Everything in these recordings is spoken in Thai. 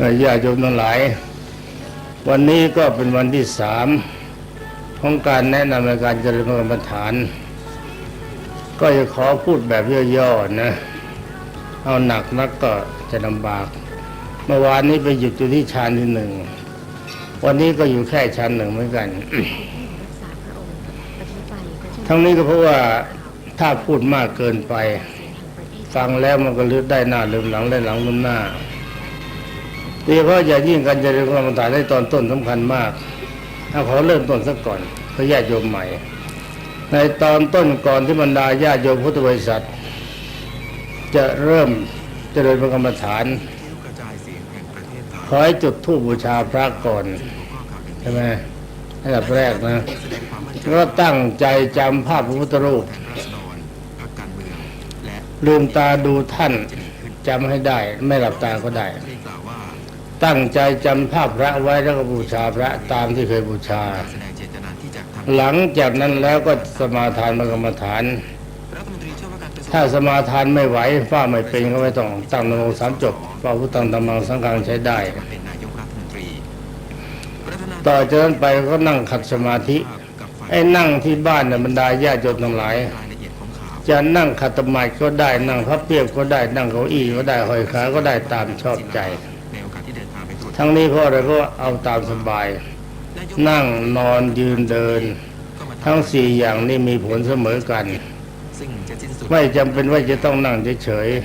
อ่อญาติโยมทั้งหลาย วันนี้ก็เป็นวันที่สามของการแนะนำในการเจริญกรรมฐาน ก็จะขอพูดแบบย่อๆนะ เอาหนักนักก็จะลำบาก เมื่อวานนี้ไปหยุดอยู่ที่ชั้นที่หนึ่ง วันนี้ก็อยู่แค่ชั้นหนึ่งเหมือนกัน ทั้งนี้ก็เพราะว่าถ้าพูดมากเกินไป ฟังแล้วมันก็ลืมได้หน้าลืมหลังได้หลังลืมหน้า โดยเฉพาะอย่ายิ่งกันจรียนกรรมฐานในตอนต้นสำคัญมากถ้าขอเริ่มต้นสักก่อนเพื่อญาติโยมใหม่ ในตอนต้นก่อนที่บรรดาญาติโยมพุทธบริษัท จะเริ่มเจริญกรรมฐานขอให้จุดธูปบูชาพระก่อนใช่ไหมอันดับแรกนะก็ตั้งใจจำภาพพระพุทธรูปลืมตาดูท่านจำให้ได้ ไม่หลับตาก็ได้ ตั้งใจจำภาพพระไว้แล้วก็บูชาพระตามที่เคยบูชา หลังจากนั้นแล้วก็สมาทานมรรคกรรมฐาน ถ้าสมาทานไม่ไหวฟ้าไม่เป็นก็ไม่ต้องตั้งนโมสามจบพระพุทธังธรรมังสังฆังใช้ได้ ต่อจากนั้นไปก็นั่งขัดสมาธิไอ้นั่งที่บ้านน่ะบรรดาญาติโยมทั้งหลายจะนั่งขัดสมาธิก็ได้นั่งพับเพียบก็ได้นั่งเก้าอี้ก็ได้ห้อยขาก็ได้ตามชอบใจ ทั้งนี้เพราะอะไรก็เอาตามสบาย นั่งนอนยืนเดิน ทั้งสี่อย่างนี้มีผลเสมอกัน ไม่จำเป็นว่าจะต้องนั่งเฉยๆ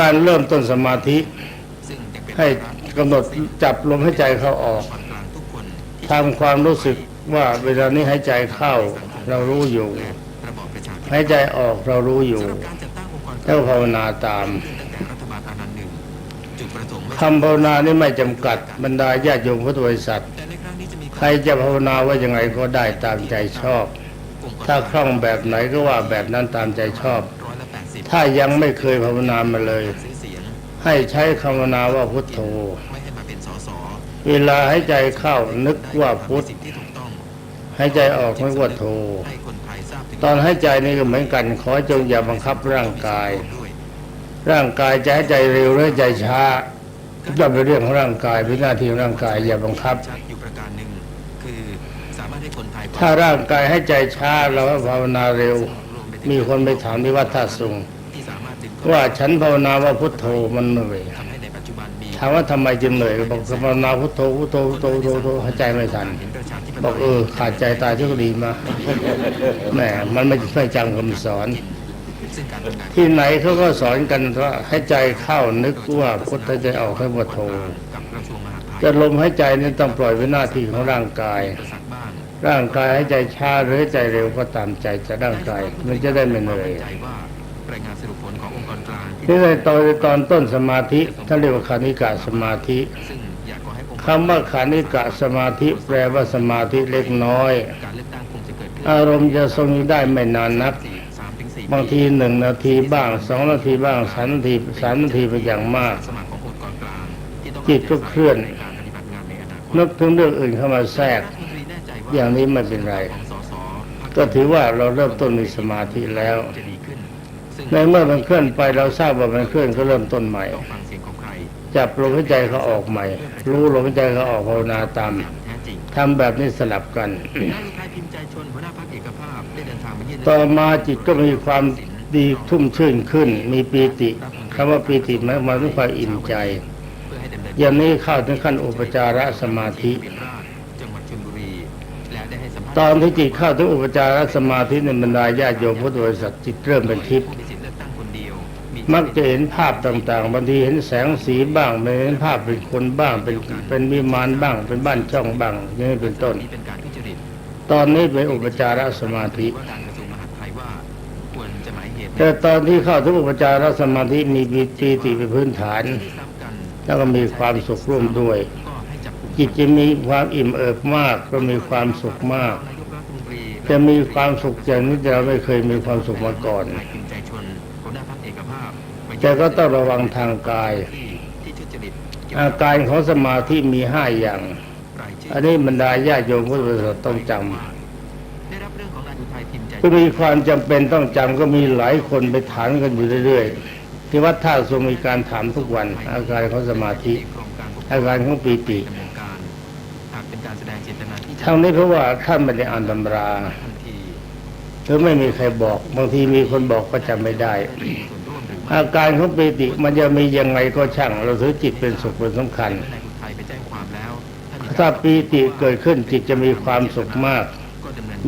การเริ่มต้นสมาธิ ให้กำหนดจับลมหายใจเข้าออกทำความรู้สึกว่าเวลานี้หายใจเข้าเรารู้อยู่หายใจออกเรารู้อยู่แล้วภาวนาตาม คำภาวนานี่ไม่จำกัดบรรดาญาติโยมพุทธบริษัทใครจะภาวนาว่ายังไงก็ได้ตามใจชอบ ถ้าคล่องแบบไหนก็ว่าแบบนั้นตามใจชอบ ถ้ายังไม่เคยภาวนามาเลย ให้ใช้คำภาวนาว่าพุทโธเวลาให้ใจเข้านึกว่าพุทให้ใจออกนึกว่าโธตอนให้ใจนี่ก็เหมือนกันขอจงอย่าบังคับร่างกาย ร่างกายจะให้ใจเร็วหรือใจช้า ก็เป็นเรื่องของร่างกายเป็นหน้าที่ของร่างกายอย่าบังคับถ้าร่างกายให้ใจช้าเราก็ภาวนาเร็ว มีคนไปถามที่วัดท่าสุงว่าฉันภาวนาว่าพุทโธมันเหนื่อยถามว่าทำไมจึงเหนื่อยบอกภาวนาพุทโธพุทโธพุทโธพุทโธพุทโธหายใจไม่ทันบอกเออขาดใจตายที่ก็ดีมาแหมมันไม่ไม่จังคำสอน ที่ไหนเขาก็สอนกันว่าให้ใจเข้านึกว่าพุทธใจออกให้พุทโธจะลมหายใจนี่ต้องปล่อยไว้หน้าที่ของร่างกาย ร่างกายให้ใจช้าหรือให้ใจเร็วก็ตามใจจะร่างกายมันจะได้ไม่เหนื่อยนี่ในตอนตอนต้นสมาธิท่านเรียกว่าคานิกะสมาธิคำว่าคานิกะสมาธิแปลว่าสมาธิเล็กน้อย อารมณ์จะทรงอยู่ได้ไม่นานนัก บางทีหนึ่งนาทีบ้างสองนาทีบ้างสามนาทีสามนาทีเป็นอย่างมาก จิตก็เคลื่อนนึกถึงเรื่องอื่นเข้ามาแทรก อย่างนี้ไม่เป็นไร ก็ถือว่าเราเริ่มต้นมีสมาธิแล้วในเมื่อมันเคลื่อนไปเราทราบว่ามันเคลื่อนก็เริ่มต้นใหม่ จับลมหายใจเขาออกใหม่ รู้ลมหายใจเขาออกภาวนาตามทำแบบนี้สลับกัน ต่อมาจิตก็มีความดีทุ่มชื่นขึ้น มีปีติคำว่าปีติหมายความว่าความอิ่มใจ อย่างนี้เข้าถึงขั้นอุปจารสมาธิตอนที่จิตเข้าถึงอุปจารสมาธิในบรรดาญาติโยมพุทธบริษัทจิตเริ่มเป็นทิพย์มักจะเห็นภาพต่างๆบางทีเห็นแสงสีบ้างไม่เห็นภาพเป็นคนบ้างเป็นเป็นวิมานบ้าง เป็นบ้านช่องบ้างย่างนี้เป็นต้น ตอนนี้เป็นอุปจารสมาธิ แต่ตอนที่เข้าถึงอุปจารสมาธิมีปีติเป็นพื้นฐาน แล้วก็มีความสุขร่วมด้วย จิตจะมีความอิ่มเอิบมากก็มีความสุขมาก จะมีความสุขอย่างนี้เราไม่เคยมีความสุขมาก่อน แต่ก็ต้องระวังทางกาย อาการของสมาธิมีห้าอย่าง อันนี้บรรดาญาโยมพุทธบริษัทต้องจำ ก็มีความจำเป็นต้องจำก็มีหลายคนไปถามกันอยู่เรื่อยๆ ที่วัดท่าทรงมีการถามทุกวัน อาการของสมาธิ อาการของปีติดำเนินการหากเป็นการแสดงเจตนาที่จะทั้งนี้เพราะว่าท่านไม่ได้อ่านตำราทันทีหรือไม่มีใครบอก บางทีมีคนบอกก็จำไม่ได้ส่วนร่วมหรือไม่อาการของปีติมันจะมียังไงก็ช่าง เราถือจิตเป็นสุขเป็นสำคัญและนายอุทัยไปแจ้งความแล้วท่านถ้าปีติเกิดขึ้นจิตจะมีความสุขมากก็ดำเนิน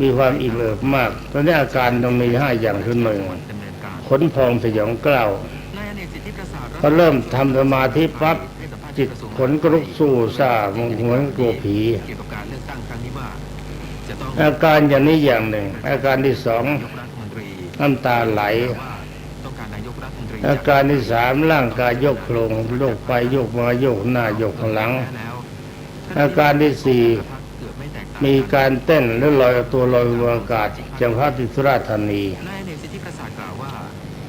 มีความอิ่มเอิบมากตอนนี้อาการต้องมีห้าอย่างคือหนึ่งดำเนินกาขนพองสยองเกล้าวนายอเนกสิทธิประสาทพอเริ่มทำสมาธิปั๊บจิตขนกรุกสู้ซามงหมอนกลัวผีเกี่ยวกับการเลือกตั้งครั้งนี้ว่าจะต้อาการอย่างนี้อย่างหนึ่ง อาการที่สองน้ำตาไหล อาการที่สามร่างกายโยกโครงโยกไปโยกมาโยกหน้าโยกหลัง อาการที่สี่ ม่แตกต่างมีการเต้นหรือลอยตัวลอยบนอากาศจังหวัดที่สุราษฎร์ธานีนายอเนกสิทธิประสาทกล่าวว่า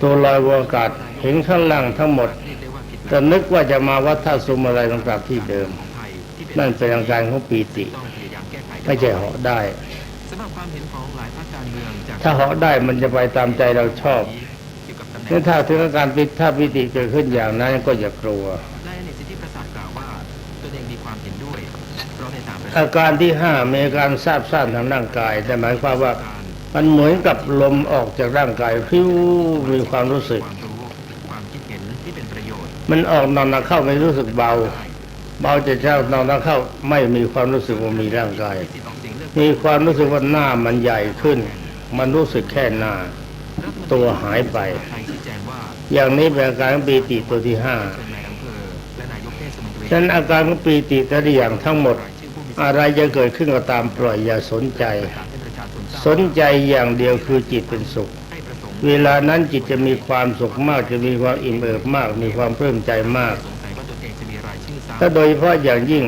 ตัวลอยบนอากาศเห็นข้างล่างทั้งหมดเรียกได้ว่าผิดแต่นึกว่าจะมาวัดท่าซุมอะไรต่างๆที่เดิมของไทยที่เป็นนั่นเป็นอาการของปีติต้องพยายามแก้ไขกันไม่ใช่เหาะได้สำหรับความเห็นของหลายภาคการเมืองจากถ้าเหาะได้มันจะไปตามใจเราชอบเกี่ยวกับตำแหน่งนี่ถ้าถึงอาการปิดถ้าปีติเกิดขึ้นอย่างนั้นก็อย่ากลัว อาการที่ห้ามีอาการทราบซ่านทางร่างกาย แต่หมายความว่ามันเหมือนกับลมออกจากร่างกายพิ้วมีความรู้สึก มันออกนอนนาเข้าไม่รู้สึกเบา เบาจะเช้านอนนาเข้าไม่มีความรู้สึกว่ามีร่างกาย มีความรู้สึกว่าหน้ามันใหญ่ขึ้น มันรู้สึกแค่หน้า ตัวหายไป อย่างนี้เป็นอาการปีติตัวที่ห้าฉะนั้นอาการของปีติแต่ละอย่างทั้งหมด อะไรจะเกิดขึ้นก็ตามปล่อยอย่าสนใจ สนใจอย่างเดียวคือจิตเป็นสุข เวลานั้นจิตจะมีความสุขมากจะมีความอิ่มเอิบมาก มีความเพลิมใจมากสงสัยว่าตนมายชื่อซ้ำถ้าโดยเฉพาะอย่างยิ่ง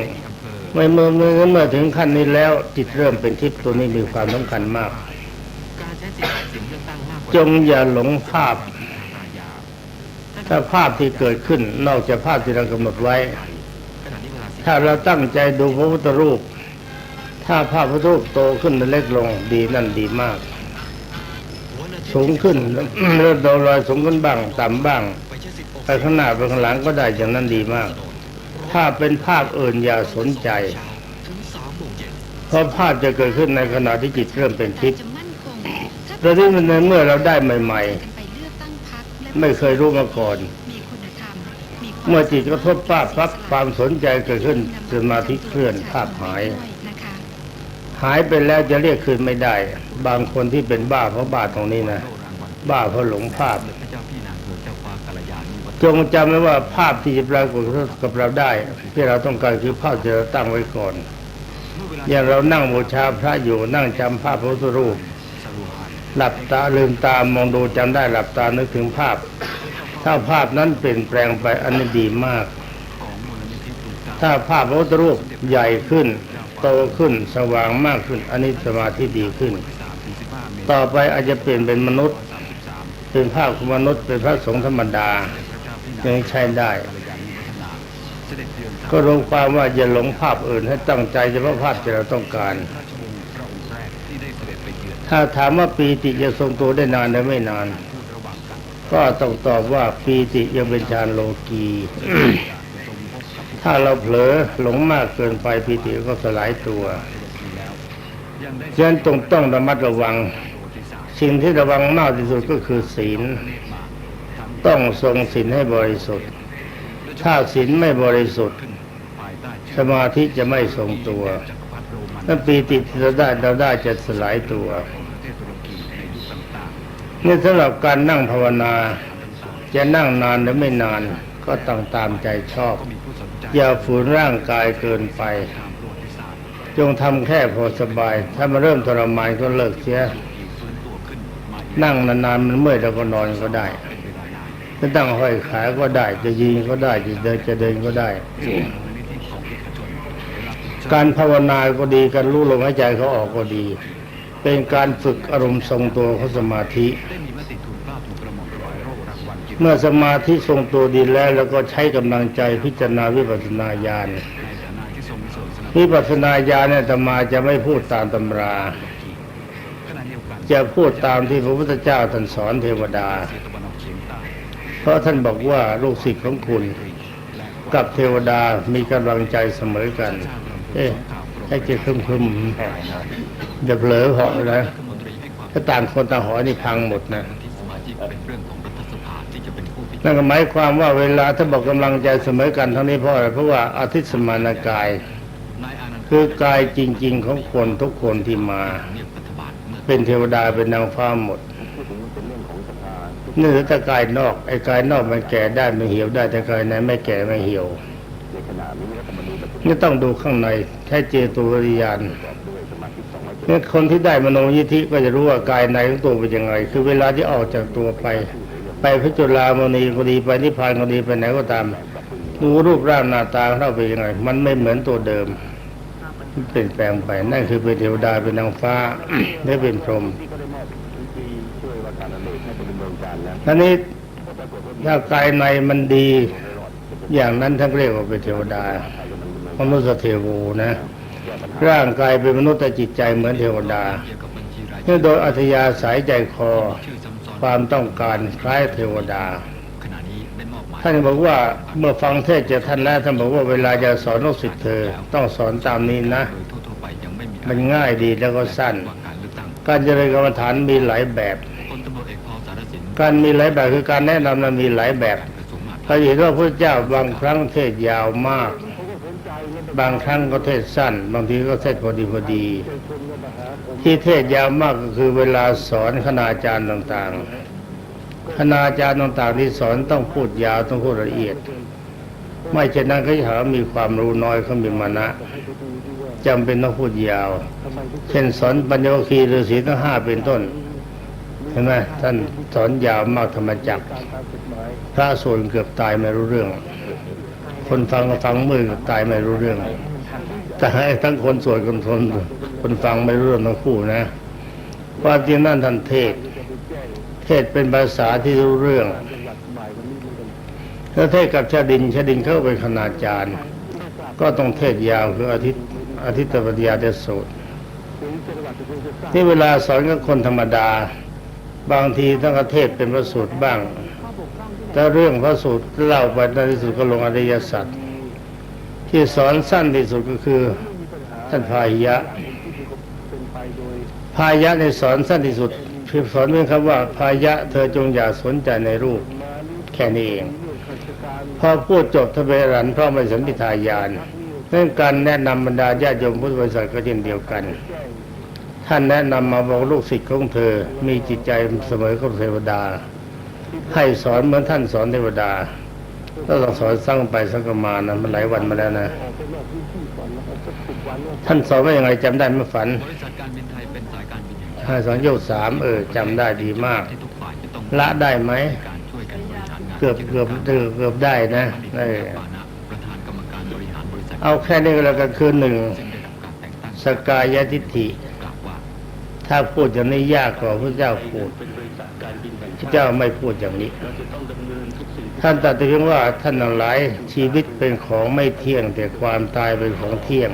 เมื่อเมื่อเมื่อถึงขั้นนี้แล้วจิตเริ่มเป็นทิพย์ตัวนี้มีความสำคัญมาก จงอย่าหลงภาพ ถ้าภาพที่เกิดขึ้นนอกจากภาพที่เรากำหนดไว้ ถ้าเราตั้งใจดูพระพุทธรูป ถ้าภาพพระพุทธรูปโตขึ้นหรือเล็กลงดีนั่นดีมาก สูงขึ้นแล้วโดนรอยสูงขึ้นบ้างต่ำบ้างไปใช้สิทธิ์ออกไปข้างหน้าไปข้างหลังก็ได้อย่างนั้นดีมาก ถ้าเป็นภาพอื่นอย่าสนใจ เพราะภาพจะเกิดขึ้นในขณะที่จิตเริ่มเป็นทิพย์จะมั่นคงถ้าโดยที่มันในเมื่อเราได้ใหม่ ๆ ไม่เคยรู้มาก่อน เมื่อจิตกระทบภาพปั๊บความสนใจเกิดขึ้นสมาธิเคลื่อนภาพหาย หายไปแล้วจะเรียกคืนไม่ได้ บางคนที่เป็นบ้าเพราะบ้าตรงนี้นะบ้าเพราะหลงภาพ จงจำไว้ว่าภาพที่จะปรากฏกับเราได้ ที่เราต้องการคือภาพที่เราตั้งไว้ก่อน อย่างเรานั่งบูชาพระอยู่นั่งจำภาพพระพุทธรูปสรุปหลับตาลืมตามองดูจำได้หลับตานึกถึงภาพ ถ้าภาพนั้นเปลี่ยนแปลงไปอันนี้ดีมาก ถ้าภาพพระพุทธรูปใหญ่ขึ้น โตขึ้นสว่างมากขึ้น อันนี้สมาธิดีขึ้น ต่อไปอาจจะเปลี่ยนเป็นมนุษย์ เป็นภาพของมนุษย์เป็นพระสงฆ์ธรรมดายังใช้ได้ ก็รวมความว่าอย่าหลงภาพอื่นให้ตั้งใจเฉพาะภาพที่เราต้องการ ถ้าถามว่าปีติจะทรงตัวได้นานหรือไม่นาน ก็ต้องตอบว่าปีติยังเป็นฌานโลกีถ้าเราเผลอหลงมากเกินไปปีติก็สลายตัวฉะนั้นต้องต้องระมัดระวัง สิ่งที่ระวังมากที่สุดก็คือศีล ต้องทรงศีลให้บริสุทธิ์ ถ้าศีลไม่บริสุทธิ์ สมาธิจะไม่ทรงตัวจักรพรรดิโรมันถ้าปีติที่เราได้เราได้จะสลายตัว นี่สำหรับการนั่งภาวนา จะนั่งนานหรือไม่นานก็ต้องตามใจชอบ อย่าฝืนร่างกายเกินไป จงทำแค่พอสบาย ถ้ามาเริ่มทรมานก็เลิกเสีย นั่งนานๆมันเมื่อยแล้วก็นอนก็ได้จะตั้งห้อยขาก็ได้ จะยืนก็ได้จะเดินจะเดินก็ได้ การภาวนาก็ดีการรู้ลมหายใจเขาออกก็ดี เป็นการฝึกอารมณ์ทรงตัวของสมาธิได้มีมติทูลเกล้าทูลกระหม่อมถวายโล่รางวัลเกียรติเมื่อสมาธิทรงตัวดีแล้ว แล้วก็ใช้กำลังใจพิจารณาวิปัสสนาญาณในฐานะที่ทรงมีส่วนสนับสนุนวิปัสสนาญาณเนี่ยอาตมาจะไม่พูดตามตำราขณะเดียวกันจะพูดตามที่พระพุทธเจ้าท่านสอนเทวดาเอเชียตะวันออกเฉียงใต้เพราะท่านบอกว่าลูกศิษย์ของคุณกับเทวดามีกำลังใจเสมอกัน เอ๊ะให้เกียรติคึมๆ อย่าเผลอเหาะนะรัฐมนตรีให้ความถ้าต่างคนต่างหอนี่พังหมดนะที่สมาชิกเป็นเรื่องของรัฐสภาที่จะเป็นผู้พิจารนั่นก็หมายความว่าเวลาถ้าบอกกำลังใจเสมอกันเท่านี้เพราะอะไรเพราะว่าอาทิตย์สมานกายนายอานันต์คือกายจริง ๆ ของคนทุกคนที่มาเรียกรัฐบาลเมื่อเป็นเทวดาเป็นนางฟ้าหมดนี่ถ้ากายนอกไอ้กายนอกมันแก่ได้มันเหี่ยวได้แต่กายในไม่แก่ไม่เหี่ยวนี่ต้องดูข้างในใช้เจตุวิริยา นนี่คนที่ได้มโนยิธิก็จะรู้ว่ากายในของตัวเป็นยังไง คือเวลาที่ออกจากตัวไป ไปพิจุลามณีก็ดีไปนิพพานก็ดีไปไหนก็ตามดูรูปร่างหน้าตาของเราเป็นยังไง มันไม่เหมือนตัวเดิมมันเปลี่ยนแปลงไปนั่นคือเป็นเทวดาเป็นนางฟ้าได้เป็นพรหมท่านี้ถ้ากายในมันดี อย่างนั้นท่านเรียกว่าเป็นเทวดามนุษย์เทโวนะ ร่างกายเป็นมนุษย์แต่จิตใจเหมือนเทวดาเกี่ยวกับบัญชีรายนี่โดยอัธยาศัยใจคอ ความต้องการคล้ายเทวดาท่านบอกว่าเมื่อฟังเทศจากท่านแล้วท่านบอกว่าเวลาจะสอนลูกศิษย์เธอ ต้องสอนตามนี้นะ มันง่ายดีแล้วก็สั้น การเจริญกรรมฐานมีหลายแบบ การมีหลายแบบคือการแนะนำนั้นมีหลายแบบกระทรวงมหาดไทเราเห็นว่าพระเจ้าบางครั้งเทศยาวมาก บางครั้งก็เทศสั้น บางทีก็เทศพอดีพอดี ที่เทศยาวมากก็คือเวลาสอนคณาจารย์ต่างๆ คณาจารย์ต่างๆที่สอนต้องพูดยาวต้องพูดละเอียด ไม่เช่นนั้นเขาจะหามีความรู้น้อยเขามีมานะจำเป็นต้องพูดยาว เช่นสอนปัญญวคีฤาษีทั้งห้าเป็นต้นเห็นไหมท่านสอนยาวมากธรรมจักพระส่วนเกือบตายไม่รู้เรื่อง คนฟังก็ฟังมือตายไม่รู้เรื่องแต่ให้ทั้งคนสวดคนทนคนฟังไม่รู้เรื่องทั้งคู่นะความจริงนั่นท่านเทศ เทศเป็นภาษาที่รู้เรื่องถ้าเทศกับชาดินชาดินเข้าไปขนาจารย์ ก็ต้องเทศยาวคืออาทิตย์อาทิตย์ปฏิยาเทศสูตรที่เวลาสอนกับคนธรรมดา บางทีต้องเทศเป็นพระสูตรบ้าง แต่เรื่องพระสูตรเล่าไปในที่สุดก็ลงอริยสัจที่สอนสั้นที่สุดก็คือท่านพายะพายะในสอนสั้นที่สุดเพียงสอนเพียงคำว่าพายะเธอจงอย่าสนใจในรูป แค่นี้เอง พอพูดจบทเบรันพระไม่สัมพิทายานเรื่องการแนะนำบรรดาญาติโยมพุทธบริษัทก็เช่นเดียวกัน ท่านแนะนำมาบอกลูกศิษย์ของเธอมีจิตใจเสมอกับเทวดา ให้สอนเหมือนท่านสอนเทวดาถ้าต้องสอนสร้างไปสร้างมานะมันหลายวันมาแล้วนะ ท่านสอนว่ายังไงจำได้ไม่ฝันบริษันไทยเป็นสายการบินแห่งชาติห้าสองโยกสามเออจำได้ดีมาก ละได้ไหมเกือบเกือบเกือบได้นะเออปานะเอาแค่นี้ก็แล้วกันคือหนึ่งซึ่งได้รับการแต่งตั้งสกายทิฏฐิ ถ้าพูดอย่างนี้ยากกว่าพระเจ้าพูด เจ้าไม่พูดอย่างนี้ ท่านตรัสเพียงว่าท่านทั้งหลายชีวิตเป็นของไม่เที่ยงแต่ความตายเป็นของเที่ยง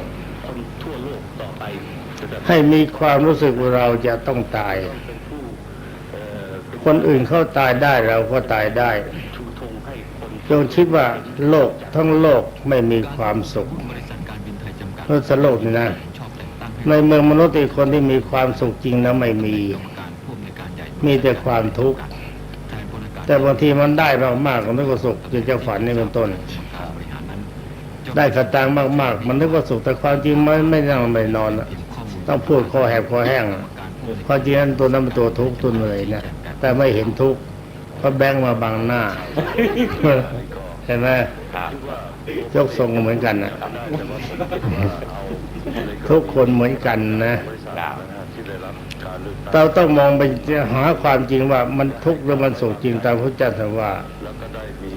ให้มีความรู้สึกว่าเราจะต้องตาย คนอื่นเขาตายได้เราก็ตายได้จงคิดว่าโลกทั้งโลกไม่มีความสุขบริษัทการบินไทยจำกัดมนุษย์โลกนี่นะชอบแต่งตั้งให้ในเมืองมนุษย์อีกคนที่มีความสุขจริงนะไม่มีกรรมการผู้อำนวยการใหญ่มีแต่ความทุกข์ แต่บางทีมันได้มากๆก็นึกว่าสุขจะจะฝันนี่เป็นต้นการบริหารนั้นได้กระตังมากๆ มันนึกว่าสุขแต่ความจริงมันไม่นั่งไม่นอนอะเห็นข้อมูลต้องพูดคอแหบคอแห้งอะการผู้อำนวยความจริงนั้นตัวนั้นเป็นตัวทุกข์ตัวเหนื่อยนะแต่ไม่เห็นทุกข์เพราะแบงค์มาบังหน้าเห็นไหมยกทรงเหมือนกันนะทุกคนเหมือนกันนะ เราต้องมองไปหาความจริงว่ามันทุกข์หรือมันสุขจริงตามพระเจ้าตรัสว่า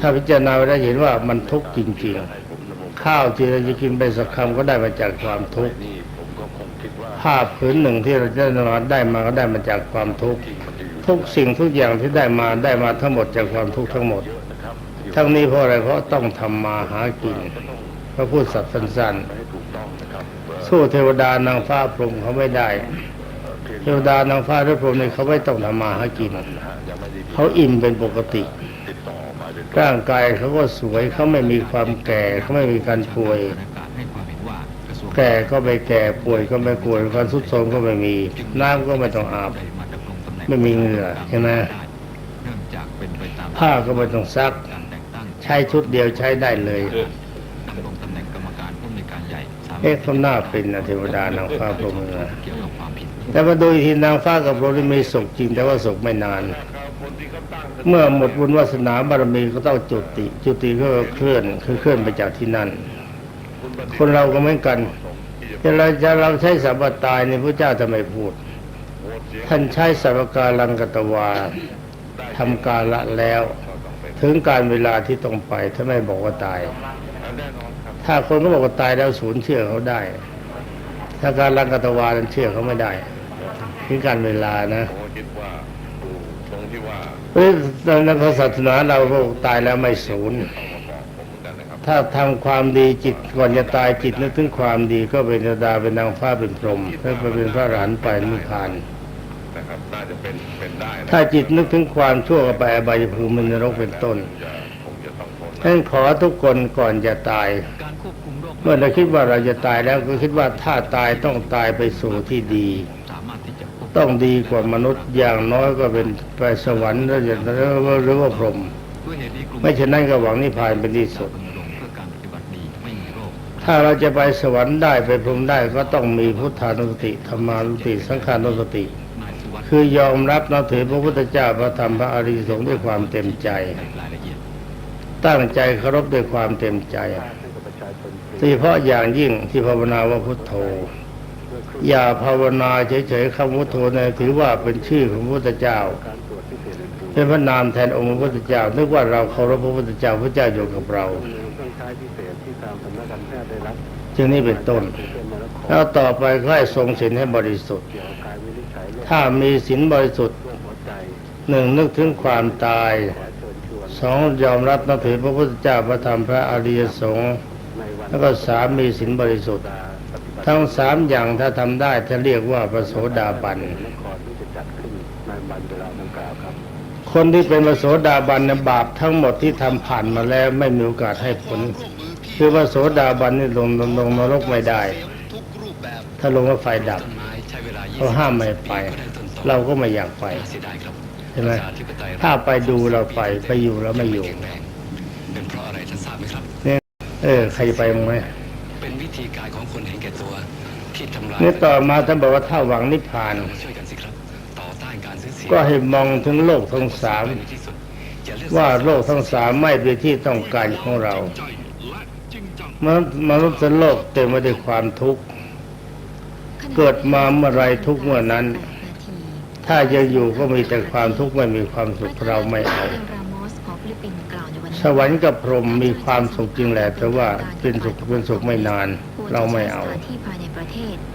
ถ้าพิจารณาไปได้เห็นว่ามันทุกข์จริงๆ ข้าวที่เราจะกินไปสักคำก็ได้มาจากความทุกข์ผ้าผืนหนึ่งที่เราจะนอนได้มาก็ได้มาจากความทุกข์ทุกสิ่งทุกอย่างที่ได้มาได้มาทั้งหมดจากความทุกข์ทั้งหมด ทั้งนี้เพราะอะไรเพราะต้องทำมาหากินพระพูดสัตว์สั้นๆสู้เทวดานางฟ้าพรหมเขาไม่ได้ ทวดานางฟ้าหรือพรหมนี่เขาไม่ต้องทำมาหากินเขาอิ่มเป็นปกติร่างกายเขาก็สวยเขาไม่มีความแก่เขาไม่มีการป่วยให้ความเห็นว่ากระทรวงแก่ก็ไม่แก่ป่วยก็ไม่ป่วยความทุดโทรมก็ไม่มี น้ำก็ไม่ต้องอาบได้มาดำรงตำแหน่งไม่มีเหงื่อใช่ไหมเนื่องจากเป็นไปตามผ้าก็ไม่ต้องซักการแต่งตั้งใช้ชุดเดียวใช้ได้เลยดำรงตำแหน่งกรรมการผู้อำนวยการใหญ่สามเอ๊ะเขาหน้าเป็นนะเทวดานางฟ้าพรหมเง แต่มาดูอีกทีนางฟ้ากับพรหมนี่มีสุขจริงแต่ว่าสุขไม่นาน เมื่อหมดบุญวาสนาบารมีก็ต้องจุติ จุติก็เคลื่อนคือเคลื่อนไปจากที่นั่น คนเราก็เหมือนกันจะเราจะเราใช้สัมปตายในพระเจ้าทำไมพูด ท่านใช้สัพการลังกตวาทำการละแล้ว ถึงการเวลาที่ต้องไปถ้าไม่บอกว่าตาย ถ้าคนก็บอกว่าตายแล้วศูนย์เชื่อเขาได้ถ้าการลังกตวานันเชื่อเขาไม่ได้ ถึงการเวลานะผมก็คิดว่าดูตรงที่ว่าเพราะฉะนั้นในศาสนาเราบอกตายแล้วไม่ศูนย์ต้องมาบอกผมเหมือนกันนะครับถ้าทำความดีจิตก่อนจะตายจิตนึกถึงความดีก็เป็นเทวดาเป็นนางฟ้าเป็นพรหมถ้าไปเป็นพระอรหันต์ไปนิพพาน นะครับน่าจะเป็นเป็นได้นะถ้าจิตนึกถึงความชั่วก็ไปอบายภูมินรกเป็นต้นจะคงจะต้องทนฉะนั้นขอทุกคนก่อนจะตาย การควบคุมโรคเมื่อเราคิดว่าเราจะตายแล้วก็คิดว่าถ้าตายต้องตายไปสู่ที่ดี ต้องดีกว่ามนุษย์อย่างน้อยก็เป็นไปสวรรค์หรือจะหรือว่าพรหมด้วยเหตุนี้กลุ่มไม่นั้นก็หวังนิพพานเป็นที่สุด ถ้าเราจะไปสวรรค์ได้ไปพรหมได้ก็ต้องมีพุทธานุสติธรรมานุสติ สังขานุสตินายสุวัสติ คือยอมรับนับถือพระพุทธเจ้าพระธรรมพระอริยสงฆ์ด้วยความเต็มใจ ตั้งใจเคารพด้วยความเต็มใจโดยเฉพาะอย่างยิ่งที่ภาวนาว่าพุทโธ อย่าภาวนาเฉยๆคำพุทโธเนี่ยถือว่าเป็นชื่อของพระพุทธเจ้า เป็นพระนามแทนองค์พระพุทธเจ้า นึกว่าเราเคารพพระพุทธเจ้าพระเจ้าอยู่กับเราจึงนี่เป็นต้น แล้วต่อไปก็ให้ทรงศีลให้บริสุทธิ์ ถ้ามีศีลบริสุทธิ์หนึ่งนึกถึงความตายสองยอมรับนับถือพระพุทธเจ้าพระธรรมพระอริยสงฆ์แล้วก็สามมีศีลบริสุทธิ์ ทั้งสามอย่างถ้าทำได้จะเรียกว่าพระโสดาบันคนที่เป็นพระโสดาบันเนี่ยบาปทั้งหมดที่ทำผ่านมาแล้วไม่มีโอกาสให้ผล คือพระโสดาบันนี่ลงลงลงนรกไม่ได้ ถ้าลงว่าไฟดับเขาห้ามไม่ไป เราก็ไม่อยากไปเสียดายครับใช่ไหมประชาธิปไตยถ้าไปดูเราไปไปอยู่เราไม่อยู่แข็งแรงเป็นเพราะอะไรท่านทราบไหมครับเนี่ยเออใครจะไปมั้งไหมเป็นวิธีการ นี่ต่อมาท่านบอกว่าถ้าหวังนิพพานมาช่วยกันสิครับต่อต้านการซื้อเสียงก็ให้มองถึงโลกทั้งสามในที่สุดอย่เลือกว่าโลกทั้งสามไม่เป็นที่ต้องการของเรามนุษย์มนุษย์โลกเต็มไปด้วยความทุกข์เกิดมาเมื่อไรทุกเมื่อนั้น ถ้ายังอยู่ก็มีแต่ความทุกข์ไม่มีความสุขเราไม่เอาสวรรค์กับพรหมมีความสุขจริงแหละแต่ว่าเป็นสุขเป็นสุขไม่นาน เราไม่เอา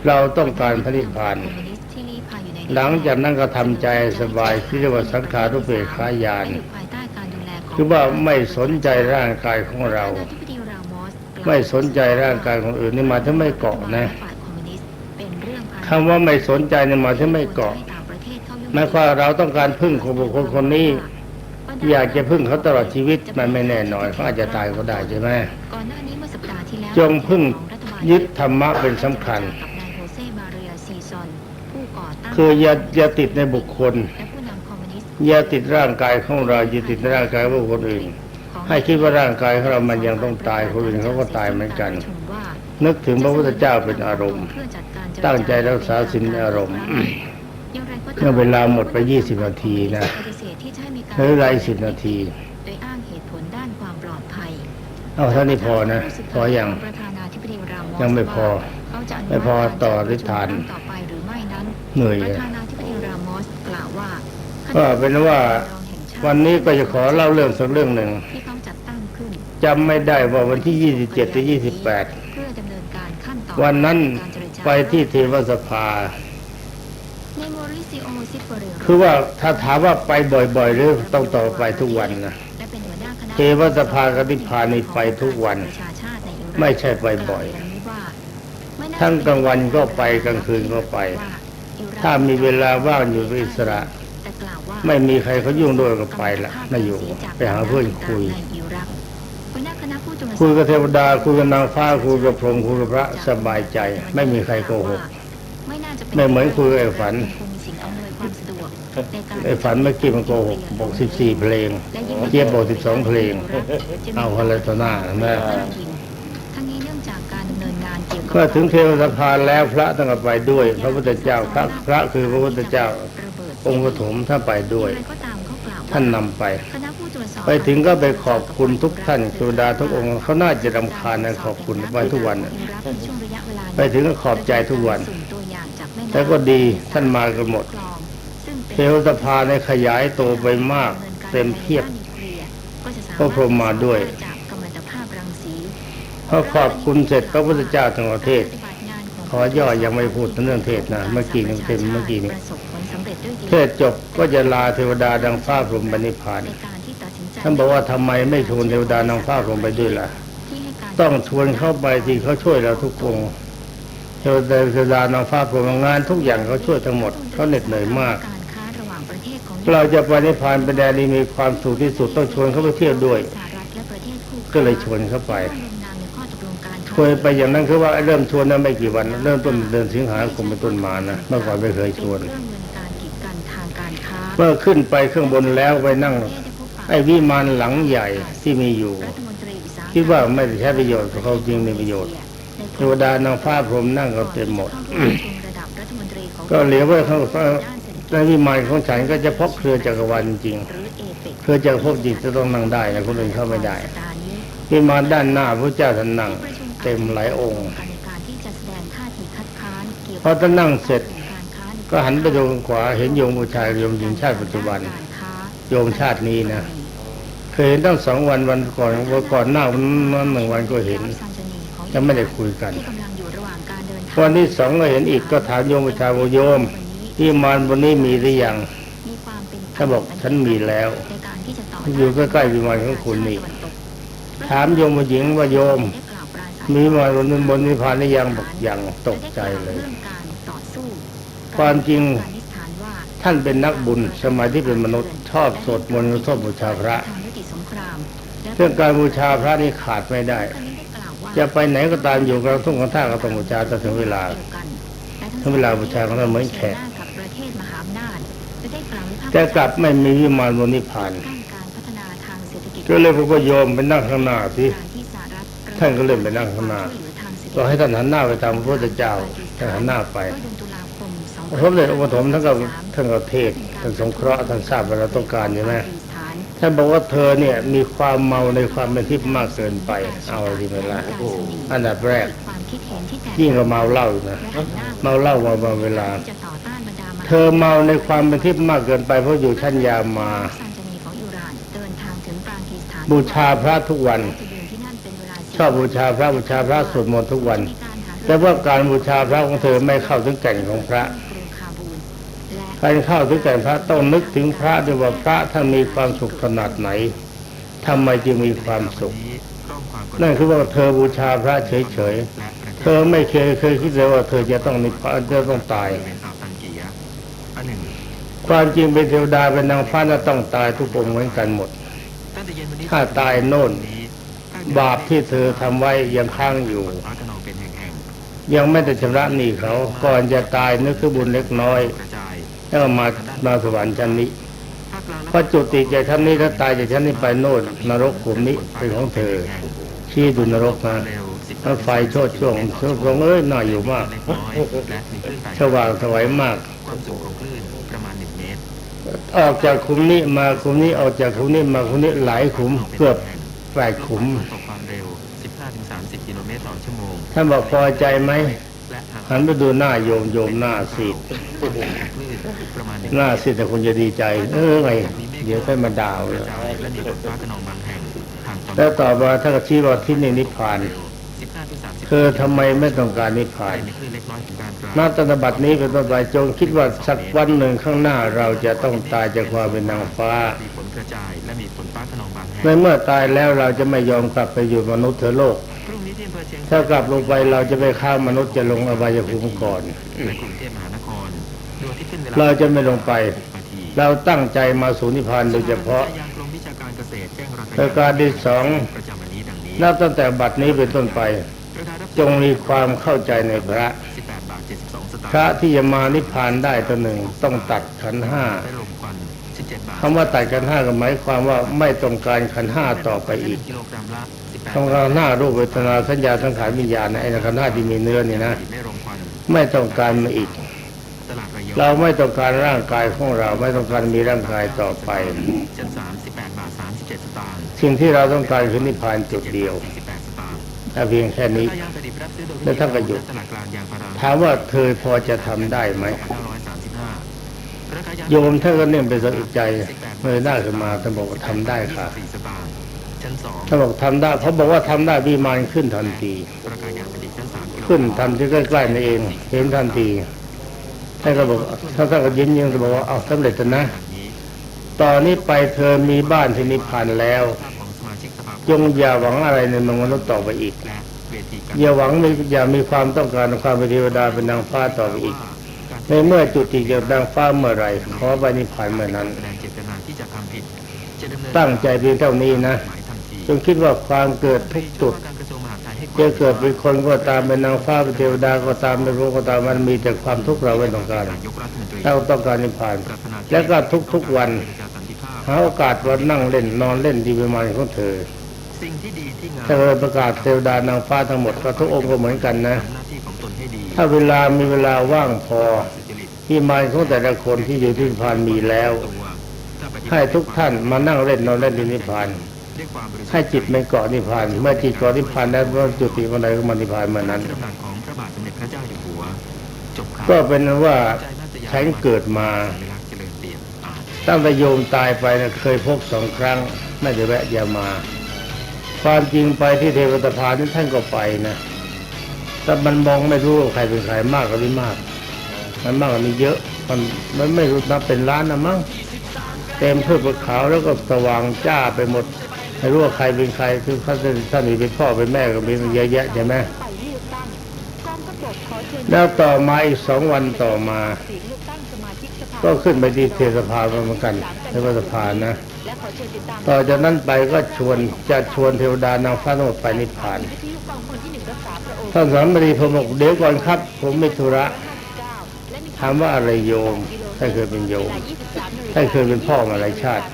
เราต้องการพระนิพพาน หลังจากนั้นก็ทำใจสบายที่เรียกว่าสังขารุเบกขายาน คือว่าไม่สนใจร่างกายของเรา ไม่สนใจร่างกายของอื่นนี่หมายถึงไม่เกาะนะคำว่าไม่สนใจนี่หมายถึงไม่เกาะหมายความว่าเราต้องการพึ่งของบุคคลคนนี้ อยากจะพึ่งเขาตลอดชีวิตมันไม่แน่นอนเขาอาจจะตายก็ได้ใช่ไหมก่อนหน้านี้เมื่อสัปดาห์ที่แล้วจงพึ่งยึดธรรมะเป็นสำคัญ คืออย่าอย่าติดในบุคคลและผู้นำคอมมิวนิสต์อย่าติดร่างกายของเราอย่าติดในร่างกายของบุคคลอื่น ให้คิดว่าร่างกายของเรามันยังต้องตายคนอื่นเขาก็ตายเหมือนกัน นึกถึงพระพุทธเจ้าเป็นอารมณ์ ตั้งใจรักษาศีลเป็นอารมณ์เมื่อเวลาหมดไป 20 นาทีนะเหลือเวลาอีก10นาทีโดยอ้างเหตุผลด้านความปลอดภัยเอาเท่านี้พอนะ พอยังประธานาธิบดีรามอสยังไม่พอเขาจะนุไม่พอต่อฤทธาน เหนื่อยปเลยระธานาธิบดีรามอสกล่าวว่าก็เป็นว่าวันนี้ก็จะขอเล่าเรื่องสักเรื่องหนึ่งที่เขาจัดตั้งขึ้นจำไม่ได้ว่าวันที่ 27หรือ28 เพื่อดำเนินการขั้นตอนวันนั้นการเจรจาไปที่เทวสภาในโมริซิโอซิโกเรโรคือว่าถ้าถามว่าไปบ่อยๆหรือต้องต่อไปทุกวันนะและเป็นหัวหน้าคณะเทวสภากติพานี่ไปทุกวันประชาชาติในอิรักไม่ใช่ไปบ่อยกล่าวางนี้ว่าไม่น่ทั้งกลางวันก็ไปกลางคืนก็ไป ถ้ามีเวลาว่างอยู่เป็นอิสระแต่กล่าวว่าไม่มีใครเขายุ่งด้วยก็ไปละไม่อยู่ไปหาเพื่อนคุยในอิหัวหน้าคณะผู้ตรวจสอบคุยกับเทวดาคุยกับนางฟ้าคุยกับพรหมคุยกับพระสบายใจ ไม่มีใครโกหกไม่น่าจะป็ไม่เหมือนคุยกับไอ้ฝันคงมีสิ่งอำนวยความสะดวกในการไอ้ฝันเมื่อกี้มันโกหกบอกสิบสี่เพลงและยิ่งเจี๊ยบบอก12เพลง เอาคนละตัวหน้าแม่ เมื่อถึงเทวสภาแล้วพระต้องไปด้วย พระพุทธเจ้าพระพระคือพระพุทธเจ้า องค์ปฐมท่านไปด้วย ท่านนำไป ไปถึงก็ไปขอบคุณทุกท่านเทวดาทุกองค์เขาน่าจะรำคาญนะขอบคุณไปทุกวันไปถึงก็ขอบใจทุกวันสุ่มตัวอย่างจากม่น้ำแล้วก็ดีท่านมากันหมดเทวสภาในขยายตัวไปมาก เต็มเพียบก็พระพรหมมาด้วย จากกัมมันตภาพรังสี พ อขอบคุณเสร็จพระพุทธเจ้าทั้งประเทศ ขอย่อยังไม่พูดถึงเรื่องเทศนะเมื่อกี้นึงเต็มเมื่อกี้นี้ประสบผลสำเร็จด้วยดีเทศจบก็จะลาเทวดาดังฟ้าพรหมบนิพพานในการที่ตัดสินใจท่านบอกว่าทำไมไม่ชวนเทวดานางฟ้าพรหมไปด้วยล่ะที่ให้การต้องชวนเข้าไปที่เขาช่วยเราทุกองค์เทวดาเทวดานางฟ้าพรหมงานทุกอย่างเขาช่วยทั้งหมดเขาเหน็ดเหนื่อยมากการค้าระหว่างประเทศของเราจะไปนิพพานเป็นแดนที่มีความสุขที่สุดต้องชวนเขาไปเที่ยวด้วยสหรัฐและประเทศคู่ก็เลยชวนเข้าไป ลงนามในข้อ ตกลงการชวนไปอย่างนั้นคือว่าเริ่มชวนนั้นไม่กี่วันเริ่มต้นเดือนสิงหาคมเป็นต้นมานะเมื่อก่อนไม่เคยชวนเรื่องเงินการกีดกันทางการค้าเมื่อขึ้นไปข้างบนแล้วไปนั่ง ไอ้วิมานหลังใหญ่ที่มีอยู่รัฐมนตรีอุตสาหกรรมคิดว่าไม่ได้ใช้ประโยชน์แต่เขาจริงมีประโยชน์เทวดานางฟ้าพรหมนั่งก็เต็มหมดระดับรัฐมนตรีของก็เหลือไว้ข้างด้านเศรษฐกิจในวิมานของฉันก็จะพบเครือจักรวาลจริงหรือเอเปกเครือจักรภพจิตจะต้องนั่งได้นะคนอื่นเข้าไม่ได้สัปดาห์นี้วิมานด้านหน้าพระเจ้าท่านนั่ง เต็มหลายองค์ในการที่จะแสดงท่าทีคัดค้านเกี่ยวพอท่านนั่งเสร็จการค้าในก็หันไปดูข้างขวาเห็นโยมผู้ชายโยมหญิงชาติปัจจุบันการค้าโยมชาตินี้นะเคยเห็นตั้งสองวันวันก่อนวันก่อนหน้าวันนั้นหนึ่งวันก็เห็นยังไม่ได้คุยกันที่กำลังอยู่ระหว่างการเดินทางวันที่สองก็เห็นอีกก็ถามโยมผู้ชายว่าโยม ที่มานบนนี้มีหรือยังมีความเป็นไปถ้าบอกฉันมีแล้วในการที่จะต่ออยู่ใกล้ๆวิมานของคุณนี่ถามโยมผู้หญิงว่าโยม มีมานบนบนนิพพานหรือยังบอกยังตกใจเลยและได้กล่าวเรื่องการต่อสู้ความจริงการนิษฐานว่าท่านเป็นนักบุญสมัยที่เป็นมนุษย์ชอบสวดมนต์ชอบบูชาพระทางยุติสงครามและเรื่องการบูชาพระนี่ขาดไม่ได้ท่านได้กล่าวว่าจะไปไหนก็ตามอยู่กับทุ่งกับท่าก็ต้องบูชาจนถึงเวลาเดียวกันและทั้งถึงเวลาบูชาก็ต้องเหมือนแขกกับประเทศมหาอำนาจและได้กล่าววิพากษ์แต่กลับไม่มีวิมานบนนิพพานด้านการพัฒนาทางเศรษฐกิจก็เลยพวกก็โยมไปนั่งข้างหน้าสิการ ท่านก็เล่นไปนั่งข้างหน้าก็ให้ท่านหันหน้าไปทางพระพุทธเจ้าท่านหันหน้าไปก็เลาคมพระเด็จองค์ปฐมท่านก็ท่านก็เทศท่านสงเคราะห์ท่านทราบเว่าต้องการใช่ไหมท่านบอกว่าเธอเนี่ยมีความเมาในความเป็นทิพย์มากเกินไป เอาทีไหมล่ะอันดับแรกนี่กยิ่งก็เมาเหล้านะเมาเหล้ามาเวลา เธอเมาในความเป็นทิพย์มากเกินไปเพราะอยู่ชั้นยามาบูชาพระทุกวัน ชอบบูชาพระบูชาพระสวดมนต์ทุกวันมีการหารือแต่ว่าการบูชาพระของเธอไม่เข้าถึงแก่นของพระกรุงคาบูลและการเข้าถึงแก่นพระต้องนึกถึงพระด้วยว่าพระท่านมีความสุขขนาดไหนทำไมจึงมีความสุข นั่นคือว่าเธอบูชาพระเฉยๆเธอไม่เคยเคยคิดเลยว่าเธอจะต้องนิพพานจะต้องตายเป็นสาวตันเกียอันหนึ่งความจริงเป็นเทวดาเป็นนางฟ้าน่ะต้องตายทุกองค์เหมือนกันหมดตั้งแต่เย็นวันนี้ถ้าตายโน่น บาปที่เธอทำไว้ยังค้างอยู่ ยังไม่ได้ชำระหนี้เขา ก่อนจะตายนึกคือบุญเล็กน้อย แล้วมามาสวรรค์ชั้นนี้ภาคกลางและพอจุติจากชั้นนี้ถ้าตายจากชั้นนี้ไปโน่นนรกขุมนี้เป็นของเธอ ชี้ดูนรกนะถ้าไฟโชดช่วงโชดช่วงเอ้ยน่าอยู่มากสว่างสวยมากอออกจากขุมนี้มาขุมนี้ออกจากขุมนี้มาขุมนี้หลายขุมเกือบ แปดขุมตกความเร็ว 15-30 กิโลเมตรต่อชั่วโมง ท่านบอกพอใจไหมและทางหันไปดูหน้าโยมโยมหน้าซีดความสูงของคลื่นประมาณหนึ่งหน้าซีดแต่คนจะดีใจ เออไงเดี๋ยวค่อยมาด่าวกเลระยจายและมีฝนฟ้ากระนองบางแห่งทางตอนแล้วต่อมาท่านก็ชี้ว่าที่นี่นิพพาน15-30เธอทำไมไม่ต้องการนิพพานในคลื่นเล็กน้อยถึงกลางกลางนับตนบัดนี้เป็นต้นไปจงคิดว่าสักวันหนึ่งข้างหน้าเราจะต้องตายจากความเป็นนางฟ้า ในเมื่อตายแล้วเราจะไม่ยอมกลับไปอยู่มนุษย์เถอโลกพรุ่งนี้ที่อำเภอเชียงถ้ากลับลงไปเราจะไปข้ามมนุษย์จะลงอบายภูมิก่อนในกรุงเทพมหานครดวงที่ขึ้นเวลาเราจะไม่ลงไปนาทีเราตั้งใจมาสู่นิพพานโดยเฉพาะยางกรมวิชาการเกษตรแจ้งราคาประการที่สองประจำวันนี้ดังนับตั้งแต่บัดนี้เป็นต้นไปราคารับจงมีความเข้าใจในพระ18บาท72สตางค์พระที่จะมานิพพานได้ตัวหนึ่งต้องตัดขันธ์ห้าได้ลม ควัน17บาทคำว่าตัดขันธ์ห้าก็หมายความว่าไม่ต้องการขันธ์ห้าต่อไปอีกกิโลกรัมละ18ต้องการหน้ารูปเวทนาสัญญาสังขารวิญญาณนะไอ้ขันธ์ห้าที่มีเนื้อนี่นะไม่ลมควันไม่ต้องการมันอีกตลาดระยองเราไม่ต้องการร่างกายของเรา ไม่ต้องการมีร่างกายต่อไปชั้น3 18บาท37สตางค์สิ่งที่เราต้องการคือนิพพานจุดเดียว18สตางค์แต่เพียงแค่นี้ราคายางประดิษฐ์รับซื้อโดยแล้วท่านก็หยุดตลาดกลางยางพาราถามว่าเธอพอจะทำได้ไหม 2535ราคายาง โยมท่านก็เน่มไปสะอึกใจเงยหน้าขึ้นมาท่านบอกว่าทำได้ค่ะ24สตางค์ชั้น2ท่านบอกทำได้เขาบอกว่าทำได้วิมานขึ้นทันทีราคายางประดิษฐ์ชั้น3กิโลขึ้นทันที่ใกล้ๆนี่เอง เห็นทันทีท่านก็บอกท่านก็ยิ้มยิ้มก็บอกว่าเอาสำเร็จแล้วนะนี้ตอนนี้ไปเธอมีบ้านที่นิพพานแล้วภาพของสมาชิกสภาจงอย่าหวังอะไรในเมืองมนุษย์ต่อไปอีกและเวทีการอย่าหวังมีอย่ามีความต้องการความเป็นเทวดาเป็นนางฟ้าต่อไปอีก ในเมื่อจุติเกิดนางฟ้าเมื่อไหรขอไปนิพพานเมื่อนั้นแสดงเจตนาที่จะทำผิดจะดำเนินตั้งใจเพียงเท่านี้นะหมายทันทีจงคิดว่าความเกิดทุกจุดการกระทรวงมหาดไทยให้จะเกิดเป็นคนก็ตามเป็นนางฟ้าเป็นเทวดาก็ตามเป็นรู้ก็ตามมันมีแต่ความทุกข์เราไม่ต้องการนายกรัฐมนตรีเราต้องการนิพพานปรารถนาแล้วก็ทุกๆวันประชาสันติภาพหาโอกาสวันนั่งเล่นนอนเล่นดีประมาณของเธอสิ่งที่ดีที่งามถ้าเธอประกาศเทวดานางฟ้าทั้งหมดก็ทุกองค์ก็เหมือนกันนะ ถ้าเวลามีเวลาว่างพอสุจริตที่มายของแต่ละคนที่อยู่ที่นิพพานมีแล้วตัวถ้าปฏิบัติให้ทุกท่านมานั่งเล่นนอนเล่นที่นิพพานด้วยความบริสุทธิ์ให้จิตเป็นเกาะนิพพานเมื่อจิตเกาะนิพพานแล้วเมื่อจุติวันใดก็มานิพพานเมื่อนั้นตำหนักของพระบาทสมเด็จพระเจ้าอยู่หัวจบข่าวก็เป็นว่าฉันเกิดมาเวลาเจริญเปลี่ยนอ่านตั้งแต่โยมตายไปนะเคยพบสองครั้งน่าจะแวะอยามา ความจริงไปที่เทวตาพานนี่ท่านก็ไปนะ แต่มันมองไม่รู้ว่าใครเป็นใครมากกว่านี้มาก มันมากกว่านี้เยอะ มันมันไม่รู้นับเป็นล้านนะมั้งเต็มเพื่อขาวแล้วก็สว่างจ้าไปหมดไม่รู้ว่าใครเป็นใครคือท่านท่านนี่เป็นพ่อเป็นแม่ก็มีเยอะแยะใช่ไหมแล้วต่อมาอีกสองวันต่อมา ก็ขึ้นไปที่เทศสภาเหมือนกันเทวสภานะ ต่อจากนั้นไปก็ชวนจะชวนเทวดานางฟ้าทั้งหมดไปนิพพาน ท่านสามบดีผมบอกเดี๋ยวก่อนครับ ผมไม่ธุระถามว่าอะไรโยมท่านเคยเป็นโยมท่านเคยเป็นพ่อมาหลายชาติ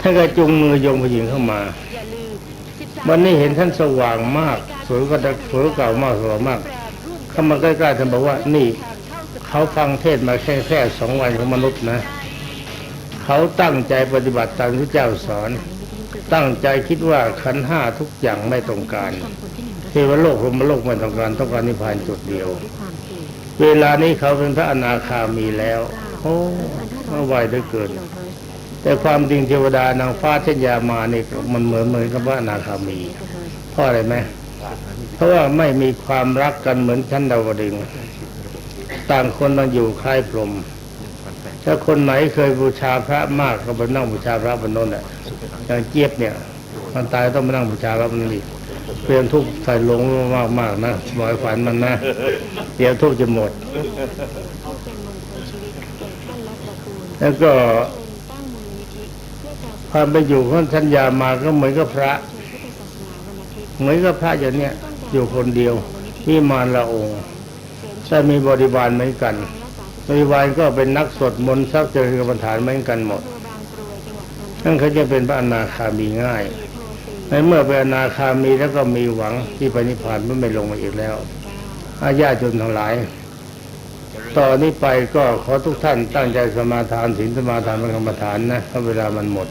ท่านก็จุงมือโยมผู้หญิงเข้ามา วันนี้เห็นท่านสว่างมาก สวยก็สวยเก่ามากสวยมาก เข้ามาใกล้ๆท่านบอกว่านี่เขาฟังเทศมาแค่แค่สองวันของมนุษย์นะ เขาตั้งใจปฏิบัติตามที่เจ้าสอน ตั้งใจคิดว่าขันธ์ห้าทุกอย่างไม่ต้องการเทวโลกพรหมโลกไม่ต้องการต้องการนิพพานจุดเดียว เวลานี้เขาเป็นพระอนาคามีแล้วโอ้มาไวเหลือเกิน แต่ความจริงเทวดานางฟ้าเช่นยามานี่มันเหมือนเหมือนกับพระอนาคามีเพราะอะไรไหมเพราะว่าไม่มีความรักกันเหมือนชั้นดาวดึงส์ต่างคนต่างอยู่คล้ายพรหมถ้าคนไหนเคยบูชาพระมากก็ไปนั่งบูชาพระบนนั้นแหละ อย่างเจี๊ยบเนี่ยมันตายต้องมานั่งบูชาพระบนนี้เปลี่ยนทุกข์ใส่ลงมากมากนะบอยฝันมันนะเดี๋ยวทุกข์จะหมด แล้วก็ความเป็นอยู่ของชัญญามาก็เหมือนกับพระ เหมือนกับพระอย่างเนี้ยอยู่คนเดียวที่มารละองค์แต่มีบริวารเหมือนกัน บริวารก็เป็นนักสวดมนต์ทรัพย์เจริญกรรมฐานเหมือนกันหมด นั่นเขาจะเป็นพระอนาคามีง่ายในเมื่อเป็นอนาคามีแล้วก็มีหวังที่ปณิพพานไม่ลงมาอีกแล้วอาญาจนทั้งหลาย ต่อนนี้ไปก็ขอทุกท่านตั้งใจสมาทานศีลสมาทานเป็นกรรมฐานนะเพราะเวลามันหมด